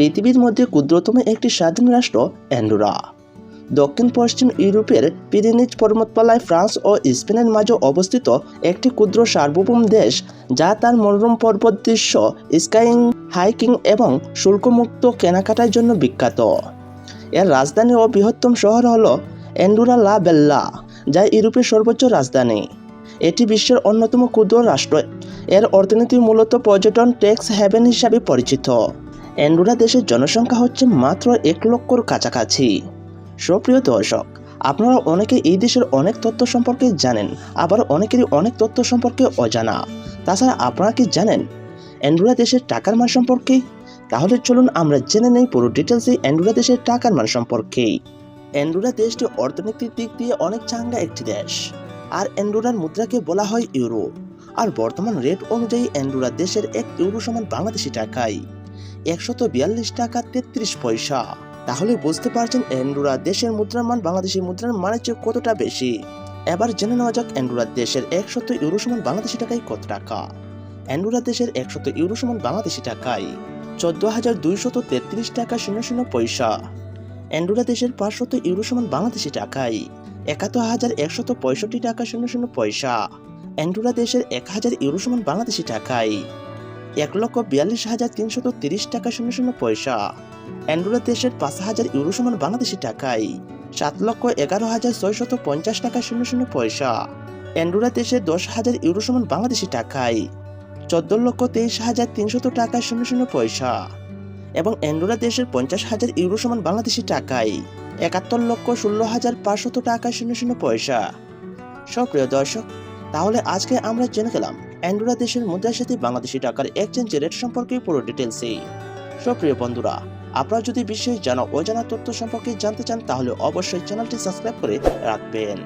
পৃথিবীর মধ্যে ক্ষুদ্রতম একটি স্বাধীন রাষ্ট্র অ্যান্ডোরা। দক্ষিণ পশ্চিম ইউরোপের পিরিনিজ পর্বতমালায় ফ্রান্স ও স্পেনের মাঝে অবস্থিত একটি ক্ষুদ্র সার্বভৌম দেশ, যা তার মনোরম পর্বত দৃশ্য স্কাইং হাইকিং এবং শুল্কমুক্ত কেনাকাটার জন্য বিখ্যাত। এর রাজধানী ও বৃহত্তম শহর হল অ্যান্ডোরা লা বেল্লা, যা ইউরোপের সর্বোচ্চ রাজধানী। এটি বিশ্বের অন্যতম ক্ষুদ্র রাষ্ট্র। এর অর্থনীতি মূলত পর্যটন ট্যাক্স হ্যাভেন হিসাবে পরিচিত। অ্যান্ডোরা দেশের জনসংখ্যা হচ্ছে মাত্র এক লক্ষর কাছাকাছি। সুপ্রিয় দর্শক, আপনারা অনেকে এই দেশের অনেক তথ্য সম্পর্কে জানেন, আবার অনেকেরই অনেক তথ্য সম্পর্কে অজানা। তাছাড়া আপনারা কি জানেন অ্যান্ডোরা দেশের টাকার মান সম্পর্কে? তাহলে চলুন আমরা জেনে নেই পুরো ডিটেলসে অ্যান্ডোরা দেশের টাকার মান সম্পর্কে। অ্যান্ডোরা দেশটি অর্থনৈতিক দিক দিয়ে অনেক চাঙ্গা একটি দেশ, আর অ্যান্ডোরার মুদ্রাকে বলা হয় ইউরো। আর বর্তমান রেট অনুযায়ী অ্যান্ডোরা দেশের এক ইউরো সমান বাংলাদেশি টাকায়। একশত বিয়াল্লিশ টাকা তেত্রিশ পয়সা। তাহলে বুঝতে পারছেন অ্যান্ডোরা দেশের মুদ্রার মান বাংলাদেশি মুদ্রার মানের চেয়ে কতটা বেশি? এবার জেনে নেওয়া যাক অ্যান্ডোরা দেশের একশত ইউরো সমান বাংলাদেশি টাকায় কত টাকা? অ্যান্ডোরা দেশের একশত ইউরো সমান বাংলাদেশি টাকায় চোদ্দ হাজার দুইশত তেত্রিশ টাকা শূন্য শূন্য পয়সা। অ্যান্ডোরা দেশের পাঁচশত ইউরো সমান বাংলাদেশি টাকায় একাত্তর হাজার একশত পঁয়ষট্টি টাকা শূন্য শূন্য পয়সা। অ্যান্ডোরা দেশের এক হাজার ইউরো সমান বাংলাদেশি টাকায় এক লক্ষ বিয়াল্লিশ হাজার তিনশত তিরিশ টাকা শূন্য শূন্য পয়সা। অ্যান্ডোরা দেশের পাঁচ হাজার ইউরো সমান বাংলাদেশি টাকায় সাত লক্ষ এগারো হাজার ছয়শত পঞ্চাশ টাকা শূন্য শূন্য পয়সা। অ্যান্ডোরা দেশের দশ হাজার ইউরো সমান বাংলাদেশি টাকায় চোদ্দ লক্ষ তেইশ হাজার তিনশত টাকা শূন্য শূন্য পয়সা। এবং অ্যান্ডোরা দেশের পঞ্চাশ হাজার ইউরো সমান বাংলাদেশি টাকায় একাত্তর লক্ষ ষোলো হাজার পাঁচশত টাকা শূন্য শূন্য পয়সা। সপ্রিয় দর্শক, তাহলে আজকে আমরা জেনে গেলাম অ্যান্ডোরা দেশের মুদ্রার সাথে বাংলাদেশি টাকার এক্সচেঞ্জ রেট সম্পর্কে পুরো ডিটেলসে সক্রিয় বন্ধুরা, আপনারা যদি বিশেষ জানা অজানা তথ্য সম্পর্কে জানতে চান, তাহলে অবশ্যই চ্যানেলটি সাবস্ক্রাইব করে রাখবেন।